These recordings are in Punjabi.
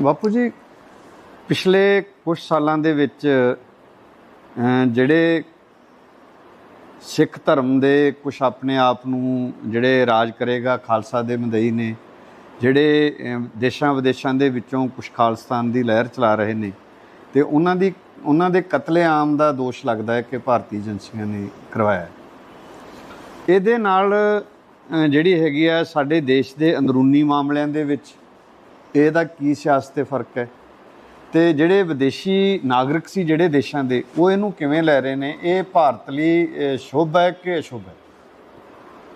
ਬਾਪੂ ਜੀ, ਪਿਛਲੇ ਕੁਝ ਸਾਲਾਂ ਦੇ ਵਿੱਚ ਜਿਹੜੇ ਸਿੱਖ ਧਰਮ ਦੇ ਕੁਝ ਆਪਣੇ ਆਪ ਨੂੰ ਜਿਹੜੇ ਰਾਜ ਕਰੇਗਾ, ਖਾਲਸਾ ਦੇ ਮਦਈ ਨੇ, ਜਿਹੜੇ ਦੇਸ਼ਾਂ ਵਿਦੇਸ਼ਾਂ ਦੇ ਵਿੱਚੋਂ ਕੁਝ ਖਾਲਸਤਾਨ ਦੀ ਲਹਿਰ ਚਲਾ ਰਹੇ ਨੇ, ਤੇ ਉਹਨਾਂ ਦੀ, ਉਹਨਾਂ ਦੇ ਕਤਲੇਆਮ ਦਾ ਦੋਸ਼ ਲੱਗਦਾ ਹੈ ਕਿ ਭਾਰਤੀ ਏਜੰਸੀਆਂ ਨੇ ਕਰਵਾਇਆ ਇਹਦੇ ਨਾਲ ਜਿਹੜੀ ਹੈਗੀ ਆ ਸਾਡੇ ਦੇਸ਼ ਦੇ ਅੰਦਰੂਨੀ ਮਾਮਲਿਆਂ ਦੇ ਵਿੱਚ ਇਹਦਾ ਕੀ ਸਿਆਸਤ ਤੇ ਫ਼ਰਕ ਹੈ? ਤੇ ਜਿਹੜੇ ਵਿਦੇਸ਼ੀ ਨਾਗਰਿਕ ਸੀ ਜਿਹੜੇ ਦੇਸ਼ਾਂ ਦੇ ਉਹ ਇਹਨੂੰ ਕਿਵੇਂ ਲੈ ਰਹੇ ਨੇ? ਇਹ ਭਾਰਤ ਲਈ ਅਹ, ਸ਼ੁਭ ਹੈ ਕਿ ਅਸ਼ੁਭ ਹੈ?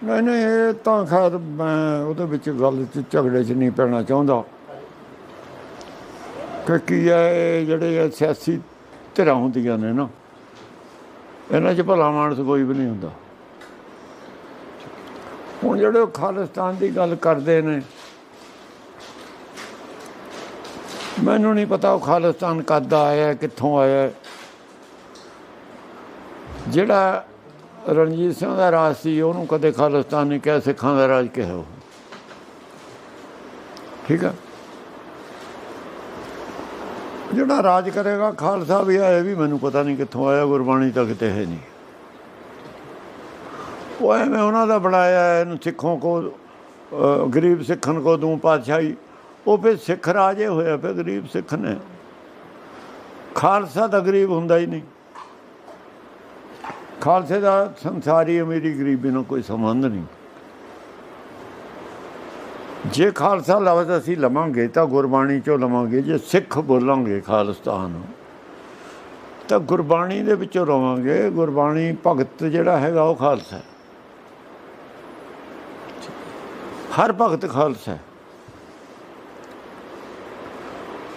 ਨਹੀਂ ਨਹੀਂ ਇਹ ਤਾਂ ਖੈਰ ਮੈਂ ਉਹਦੇ ਵਿੱਚ ਗੱਲ ਚ ਝਗੜੇ 'ਚ ਨਹੀਂ ਪੈਣਾ ਚਾਹੁੰਦਾ। ਕਿਉਂਕਿ ਇਹ ਜਿਹੜੇ ਸਿਆਸੀ ਧਿਰਾਂ ਹੁੰਦੀਆਂ ਨੇ ਨਾ ਇਹਨਾਂ 'ਚ ਭਲਾ ਮਾਨਸ ਕੋਈ ਵੀ ਨਹੀਂ ਹੁੰਦਾ। ਹੁਣ ਜਿਹੜੇ ਉਹ ਖਾਲਿਸਤਾਨ ਦੀ ਗੱਲ ਕਰਦੇ ਨੇ ਮੈਨੂੰ ਨਹੀਂ ਪਤਾ ਉਹ ਖਾਲਿਸਤਾਨ ਕਦ ਦਾ ਆਇਆ, ਕਿੱਥੋਂ ਆਇਆ। ਜਿਹੜਾ ਰਣਜੀਤ ਸਿੰਘ ਦਾ ਰਾਜ ਸੀ, ਉਹਨੂੰ ਕਦੇ ਖਾਲਿਸਤਾਨ ਨਹੀਂ ਕਿਹਾ, ਸਿੱਖਾਂ ਦਾ ਰਾਜ ਕਿਹਾ ਉਹ। ਠੀਕ ਆ? ਜਿਹੜਾ ਰਾਜ ਕਰੇਗਾ, ਖਾਲਸਾ ਵੀ ਆਏ ਵੀ ਮੈਨੂੰ ਪਤਾ ਨਹੀਂ ਕਿੱਥੋਂ ਆਇਆ, ਗੁਰਬਾਣੀ ਤਾਂ ਕਿਤੇ ਹੈ ਨਹੀਂ। ਉਹ ਐਵੇਂ ਉਹਨਾਂ ਦਾ ਬਣਾਇਆ, ਇਹਨੂੰ ਸਿੱਖੋਂ ਕੋ ਗਰੀਬ ਸਿੱਖਣ ਕੋ ਦੂੰ ਪਾਤਸ਼ਾਹੀ ਉਹ ਫਿਰ ਸਿੱਖ ਰਾਜੇ ਹੋਇਆ, ਫਿਰ ਗਰੀਬ ਸਿੱਖ ਨੇ। ਖਾਲਸਾ ਤਾਂ ਗਰੀਬ ਹੁੰਦਾ ਹੀ ਨਹੀਂ। ਖਾਲਸੇ ਦਾ ਸੰਸਾਰੀ ਅਮੀਰੀ ਗਰੀਬੀ ਨਾਲ ਕੋਈ ਸੰਬੰਧ ਨਹੀਂ। ਜੇ ਖਾਲਸਾ ਲਫ਼ਜ਼ ਅਸੀਂ ਲਵਾਂਗੇ ਤਾਂ ਗੁਰਬਾਣੀ ਚੋਂ ਲਵਾਂਗੇ, ਜੇ ਸਿੱਖ ਬੋਲਾਂਗੇ ਖਾਲਸਤਾਨ ਤਾਂ ਗੁਰਬਾਣੀ ਦੇ ਵਿੱਚੋਂ ਰਵਾਂਗੇ ਗੁਰਬਾਣੀ ਭਗਤ ਜਿਹੜਾ ਹੈਗਾ ਉਹ ਖਾਲਸਾ ਹੈ। ਹਰ ਭਗਤ ਖਾਲਸਾ ਹੈ।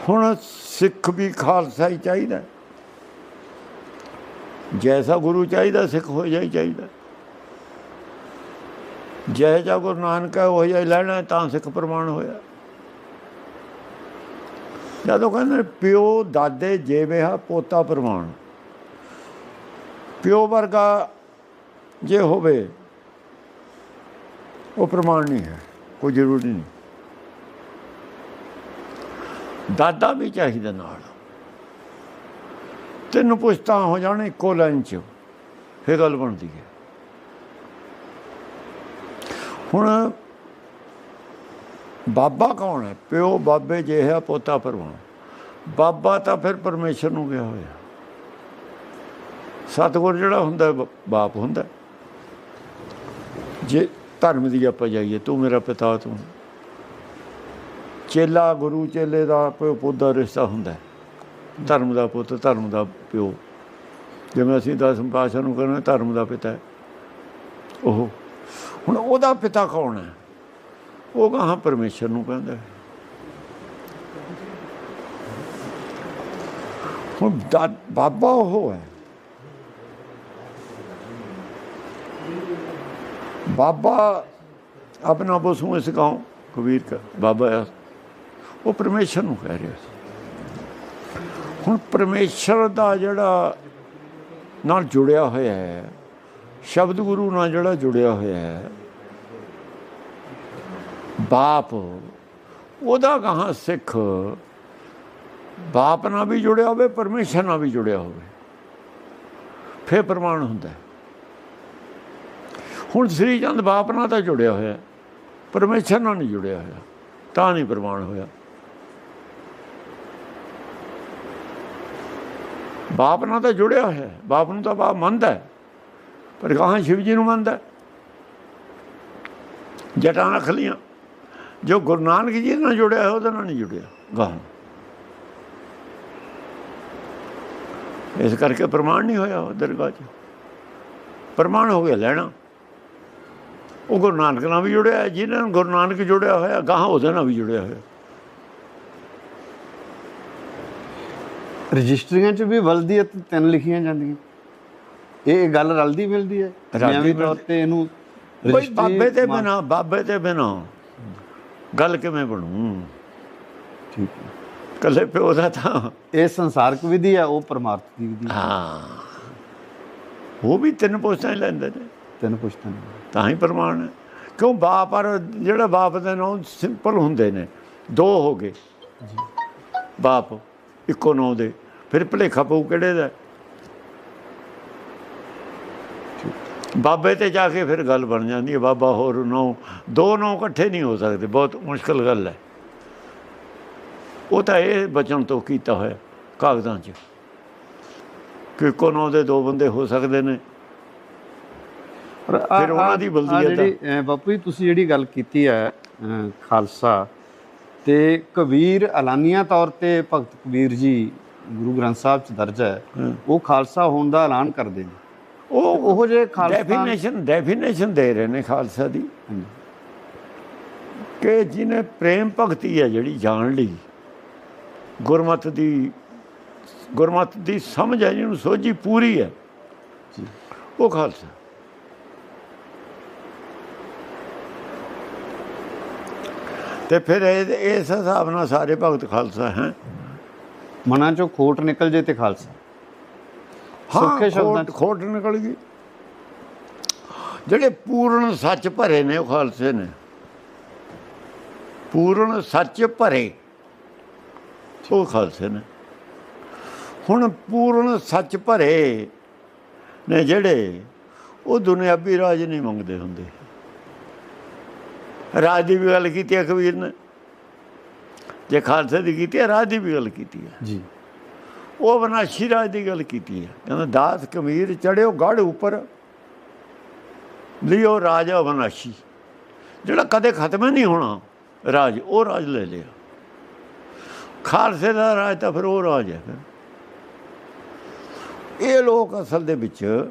ਹੁਣ ਸਿੱਖ ਵੀ ਖਾਲਸਾ ਹੀ ਚਾਹੀਦਾ। ਜੈਸਾ ਗੁਰੂ ਚਾਹੀਦਾ, ਸਿੱਖ ਹੋ ਜਾਈ ਚਾਹੀਦਾ। ਜੈ ਜਾ ਗੁਰੂ ਨਾਨਕ ਹੈ, ਉਹ ਜਾਈ ਲੈਣਾ, ਤਾਂ ਸਿੱਖ ਪ੍ਰਮਾਣ ਹੋਇਆ। ਜਦੋਂ ਕਹਿੰਦੇ ਪਿਓ ਦਾਦੇ ਜੇਵੇਹਾ ਪੋਤਾ ਪ੍ਰਮਾਣ। ਪਿਓ ਵਰਗਾ ਜੇ ਹੋਵੇ, ਉਹ ਪ੍ਰਮਾਣ ਨਹੀਂ ਹੈ, ਕੋਈ ਜ਼ਰੂਰੀ ਨਹੀਂ। ਦਾਦਾ ਵੀ ਚਾਹੀਦਾ ਨਾਲ। ਤੈਨੂੰ ਪੁੱਛਤਾ ਹੋ ਜਾਣ ਇੱਕੋ ਲਾਈਨ 'ਚ, ਫੇਰ ਗੱਲ ਬਣਦੀ ਹੈ। ਹੁਣ ਬਾਬਾ ਕੌਣ ਹੈ? ਪਿਓ ਬਾਬੇ ਜੇ ਹੈ, ਪੋਤਾ ਪਰਵਾਨ ਬਾਬਾ ਤਾਂ ਫਿਰ ਪਰਮੇਸ਼ਰ ਨੂੰ ਗਿਆ ਹੋਇਆ। ਸਤਿਗੁਰ ਜਿਹੜਾ ਹੁੰਦਾ ਬਾਪ ਹੁੰਦਾ। ਜੇ ਧਰਮ ਦੀ ਆਪਾਂ ਜਾਈਏ, ਤੂੰ ਮੇਰਾ ਪਿਤਾ, ਤੂੰ ਚੇਲਾ ਗੁਰੂ ਚੇਲੇ ਦਾ ਪਿਓ ਪੁੱਤ ਦਾ ਰਿਸ਼ਤਾ ਹੁੰਦਾ ਧਰਮ ਦਾ ਪੁੱਤ, ਧਰਮ ਦਾ ਪਿਓ। ਜਿਵੇਂ ਅਸੀਂ ਦਸਮ ਪਾਸ਼ਾ ਨੂੰ ਕਹਿੰਦੇ ਧਰਮ ਦਾ ਪਿਤਾ ਉਹ, ਹੁਣ ਉਹਦਾ ਪਿਤਾ ਕੌਣ ਹੈ? ਉਹ ਕਹਾਂ ਪਰਮੇਸ਼ਰ ਨੂੰ ਕਹਿੰਦਾ ਹੁਣ ਬਾਬਾ ਉਹ ਹੈ। ਬਾਬਾ ਆਪਣਾ ਬਸੂ ਇਸ ਗਾਉਂ ਕਬੀਰ का ਬਾਬਾ ਉਹ ਪਰਮੇਸ਼ਰ ਨੂੰ ਕਹਿ ਰਿਹਾ ਸੀ। ਹੁਣ ਪਰਮੇਸ਼ਰ ਦਾ ਜਿਹੜਾ ਨਾਲ ਜੁੜਿਆ ਹੋਇਆ ਹੈ ਸ਼ਬਦ ਗੁਰੂ ਨਾਲ ਜਿਹੜਾ ਜੁੜਿਆ ਹੋਇਆ ਹੈ ਬਾਪ ਉਹਦਾ ਕਹਾਂ ਸਿੱਖ? ਬਾਪ ਨਾਲ ਵੀ ਜੁੜਿਆ ਹੋਵੇ ਪਰਮੇਸ਼ਰ ਨਾਲ ਵੀ ਜੁੜਿਆ ਹੋਵੇ। ਫੇਰ ਪ੍ਰਮਾਣ ਹੁੰਦਾ ਹੁਣ ਸ੍ਰੀ ਚੰਦ ਬਾਪ ਨਾਲ ਤਾਂ ਜੁੜਿਆ ਹੋਇਆ ਹੈ, ਪਰਮੇਸ਼ਰ ਨਾਲ ਨਹੀਂ ਜੁੜਿਆ ਹੋਇਆ ਤਾਂ ਨਹੀਂ ਪ੍ਰਮਾਣ ਹੋਇਆ। ਬਾਪ ਨਾਲ ਤਾਂ ਜੁੜਿਆ ਹੋਇਆ ਹੈ, ਬਾਪ ਨੂੰ ਤਾਂ ਬਾਪ ਮੰਨਦਾ ਹੈ ਪਰ ਕਹਾਂ ਸ਼ਿਵ ਜੀ ਨੂੰ ਮੰਨਦਾ ਜਟਾਂ ਰੱਖ ਲੀਆਂ ਜੋ ਗੁਰੂ ਨਾਨਕ ਜੀ ਨਾਲ ਜੁੜਿਆ ਹੈ ਉਹਦੇ ਨਾਲ ਨਹੀਂ ਜੁੜਿਆ ਗਾਹਾਂ। ਇਸ ਕਰਕੇ ਪ੍ਰਮਾਣ ਨਹੀਂ ਹੋਇਆ ਦਰਗਾਹ 'ਚ। ਪ੍ਰਮਾਣ ਹੋ ਗਿਆ ਲੈਣਾ। ਉਹ ਗੁਰੂ ਨਾਨਕ ਨਾਲ ਵੀ ਜੁੜਿਆ ਜਿਹਨਾਂ ਨੂੰ ਗੁਰੂ ਨਾਨਕ ਜੁੜਿਆ ਹੋਇਆ ਗਾਹਾਂ ਉਹਦੇ ਨਾਲ ਵੀ ਜੁੜਿਆ ਹੋਇਆ। ਰਜਿਸਟਰੀਆਂ 'ਚ ਵੀ ਬਲਦੀ ਤੇ ਤਿੰਨ ਲਿਖੀਆਂ ਜਾਂਦੀਆਂ। ਇਹ ਇਹ ਗੱਲ ਰਲਦੀ ਮਿਲਦੀ ਹੈ। ਰਲਦੀ ਨਿਆਮੀ ਤੌਰ। ਤੇ ਇਹਨੂੰ ਰਜਿਸਟਰੀ ਬਾਬੇ ਤੇ ਬਿਨਾ ਬਾਬੇ ਤੇ ਬਿਨਾ ਗੱਲ ਕਿਵੇਂ ਬਣੂ? ਠੀਕ ਹੈ। ਕੱਲੇ ਪਿਓ ਦਾ ਤਾਂ ਇਹ ਸੰਸਾਰਕ ਵਿਧੀ ਹੈ ਉਹ ਪਰਮਾਰਥ ਦੀ ਵਿਧੀ ਹੈ। ਉਹ ਵੀ ਤਿੰਨ ਪੋਸਟਾਂ ਹੀ ਲੈਂਦੇ ਨੇ। ਤਿੰਨ ਪੁਸ਼ਤਾਂ। ਤਾਂ ਹੀ ਪ੍ਰਮਾਣ ਹੈ। ਕਿਉਂ ਬਾਪ ਪਰ ਜਿਹੜਾ ਬਾਪ ਦੇ ਨਾਮ ਸਿੰਪਲ ਹੁੰਦੇ ਨੇ ਦੋ ਹੋ ਗਏ। ਬਾਪ ਇੱਕੋ ਨੌ ਦੇ। ਫਿਰ ਭਲੇਖਾ ਪਊ ਕਿਹੜੇ ਦਾ ਬਾਬੇ ਤੇ ਜਾ ਕੇ ਫਿਰ ਗੱਲ ਬਣ ਜਾਂਦੀ ਹੈ ਬਾਬਾ ਹੋਰ ਨੌ ਦੋ ਨੌ ਇਕੱਠੇ ਨਹੀਂ ਹੋ ਸਕਦੇ ਬਹੁਤ ਮੁਸ਼ਕਲ ਗੱਲ ਹੈ ਉਹ ਤਾਂ ਇਹ ਬਚਨ ਤੋਂ ਕੀਤਾ ਹੋਇਆ ਕਾਗਜ਼ਾਂ 'ਚ ਕਿ ਇੱਕੋ ਨੌ ਦੇ ਦੋ ਬੰਦੇ ਹੋ ਸਕਦੇ ਨੇ ਫਿਰ ਉਹਨਾਂ ਦੀ ਬਲਦੀਅਤ ਆ। ਜਿਹੜੀ ਬਾਪੂ ਜੀ ਤੁਸੀਂ ਜਿਹੜੀ ਗੱਲ ਕੀਤੀ ਹੈ ਖਾਲਸਾ ਤੇ ਕਬੀਰ ਐਲਾਨੀਆਂ ਤੌਰ ਤੇ ਭਗਤ ਕਬੀਰ ਜੀ ਗੁਰੂ ਗ੍ਰੰਥ ਸਾਹਿਬ ਚ ਦਰਜ ਹੈ। ਉਹ ਖਾਲਸਾ ਹੋਣ ਦਾ ਐਲਾਨ ਕਰਦੇ ਨੇ ਉਹ ਉਹ ਜੇ ਖਾਲਸਾ ਡੈਫੀਨੇਸ਼ਨ ਡੈਫੀਨੇਸ਼ਨ ਦੇ ਰਹੇ ਨੇ ਖਾਲਸਾ ਦੀ। ਕਿ ਜਿਹਨੇ ਪ੍ਰੇਮ ਭਗਤੀ ਹੈ ਜਿਹੜੀ ਜਾਣ ਲਈ ਗੁਰਮਤ ਦੀ ਗੁਰਮਤ ਦੀ ਸਮਝ ਹੈ ਜਿਹਨੂੰ ਸੋਝੀ ਪੂਰੀ ਹੈ। ਉਹ ਖਾਲਸਾ ਤੇ ਫਿਰ ਇਹ- ਇਸ ਹਿਸਾਬ ਨਾਲ ਸਾਰੇ ਭਗਤ ਖਾਲਸਾ ਹੈ ਮਨਾਂ ਚੋਂ ਖੋਟ ਨਿਕਲ ਜੇ ਤੇ ਖਾਲਸਾ। ਹਾਂ ਖੋਟ ਖੋਟ ਨਿਕਲ ਗਈ। ਜਿਹੜੇ ਪੂਰਨ ਸੱਚ ਭਰੇ ਨੇ ਉਹ ਖਾਲਸੇ ਨੇ। ਪੂਰਨ ਸੱਚ ਭਰੇ ਉਹ ਖਾਲਸੇ ਨੇ। ਹੁਣ ਪੂਰਨ ਸੱਚ ਭਰੇ ਨੇ ਜਿਹੜੇ ਉਹ ਦੁਨਿਆਵੀ ਰਾਜ ਨਹੀਂ ਮੰਗਦੇ ਹੁੰਦੇ। ਰਾਜ ਦੀ ਵੀ ਗੱਲ ਕੀਤੀ ਹੈ ਕਬੀਰ ਨੇ। ਜੇ ਖਾਲਸੇ ਦੀ ਕੀਤੀ ਹੈ ਰਾਜ ਦੀ ਵੀ ਗੱਲ ਕੀਤੀ ਹੈ। ਜੀ। ਉਹ ਬਨਾਸ਼ੀ ਰਾਜ ਦੀ ਗੱਲ ਕੀਤੀ ਹੈ। ਕਹਿੰਦਾ ਦਾਸ ਕਮੀਰ ਚੜਿਓ ਗੜ ਉੱਪਰ ਲਿਓ ਰਾਜਾ ਬਨਾਸ਼ੀ ਜਿਹੜਾ ਕਦੇ ਖਤਮ ਨਹੀਂ ਹੋਣਾ ਰਾਜ ਉਹ ਰਾਜ ਲੈ ਲਿਆ। ਖਾਲਸੇ ਦਾ ਰਾਜ ਤਾਂ ਫਿਰ ਉਹ ਰਾਜ ਹੈ ਫਿਰ। ਇਹ ਲੋਕ ਅਸਲ ਦੇ ਵਿੱਚ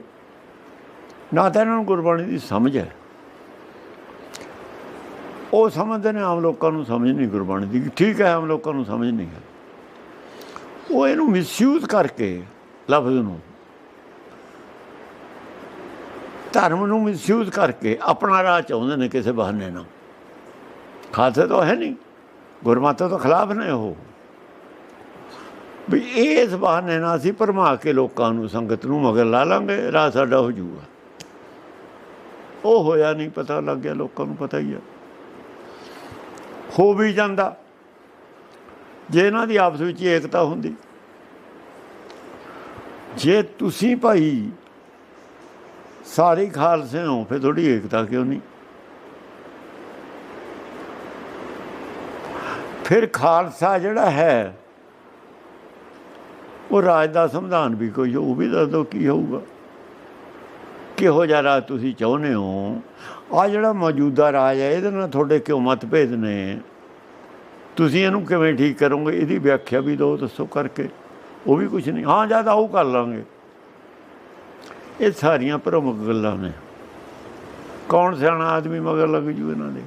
ਨਾ ਤਾਂ ਇਹਨਾਂ ਨੂੰ ਗੁਰਬਾਣੀ ਦੀ ਸਮਝ ਹੈ ਉਹ ਸਮਝਦੇ ਨੇ, ਆਮ ਲੋਕਾਂ ਨੂੰ ਸਮਝ ਨਹੀਂ ਗੁਰਬਾਣੀ ਦੀ। ਠੀਕ ਹੈ, ਆਮ ਲੋਕਾਂ ਨੂੰ ਸਮਝ ਨਹੀਂ ਹੈ। ਉਹ ਇਹਨੂੰ ਮਿਸਯੂਜ਼ ਕਰਕੇ, ਲਫ਼ਜ਼ ਨੂੰ, ਧਰਮ ਨੂੰ ਮਿਸਯੂਜ਼ ਕਰਕੇ ਆਪਣਾ ਰਾਹ ਚਾਹੁੰਦੇ ਨੇ ਕਿਸੇ ਬਹਾਨੇ ਨਾਲ। ਖਾਲਸੇ ਤਾਂ ਹੈ ਨਹੀਂ, ਗੁਰਮਤਿ ਤੋਂ ਖਿਲਾਫ ਨੇ ਉਹ। ਵੀ ਇਸ ਬਹਾਨੇ ਨਾਲ ਅਸੀਂ ਭਰਮਾ ਕੇ ਲੋਕਾਂ ਨੂੰ, ਸੰਗਤ ਨੂੰ ਮਗਰ ਲਾ ਲਾਂਗੇ, ਰਾਹ ਸਾਡਾ ਹੋ ਜੂਗਾ ਉਹ ਹੋਇਆ ਨਹੀਂ, ਪਤਾ ਲੱਗ ਗਿਆ, ਲੋਕਾਂ ਨੂੰ ਪਤਾ ਹੀ ਆ। ਹੋ ਵੀ ਜਾਂਦਾ। ਜੇ ਇਹਨਾਂ ਦੀ ਆਪਸ ਵਿੱਚ ਏਕਤਾ ਹੁੰਦੀ, ਜੇ ਤੁਸੀਂ ਭਾਈ ਸਾਰੇ ਖਾਲਸੇ ਹੋ, ਫਿਰ ਥੋੜੀ ਏਕਤਾ ਕਿਉਂ ਨਹੀਂ? ਫਿਰ ਖਾਲਸਾ ਜਿਹੜਾ ਹੈ, ਉਹ ਰਾਜ ਦਾ ਸੰਵਿਧਾਨ ਵੀ ਕੋਈ ਉਹ ਵੀ ਦੱਸ ਦਿਓ ਕੀ ਹੋਊਗਾ? ਕਿਹੋ ਜਿਹਾ ਰਾਜ ਤੁਸੀਂ ਚਾਹੁੰਦੇ ਹੋ? ਆ ਜਿਹੜਾ ਮੌਜੂਦਾ ਰਾਜ ਹੈ, ਇਹਦੇ ਨਾਲ ਤੁਹਾਡੇ ਕਿਉਂ ਮਤਭੇਦ ਨੇ? ਤੁਸੀਂ ਇਹਨੂੰ ਕਿਵੇਂ ਠੀਕ ਕਰੋਗੇ? ਇਹਦੀ ਵਿਆਖਿਆ ਵੀ ਦਿਓ, ਦੱਸੋ ਕਰਕੇ। ਉਹ ਵੀ ਕੁਝ ਨਹੀਂ। ਹਾਂ ਜਦ ਆਉ ਕਰ ਲਾਂਗੇ। ਇਹ ਸਾਰੀਆਂ ਪ੍ਰਮੁੱਖ ਗੱਲਾਂ ਨੇ। ਕੌਣ ਸਿਆਣਾ ਆਦਮੀ ਮਗਰ ਲੱਗ ਜੂ ਇਹਨਾਂ ਦੇ?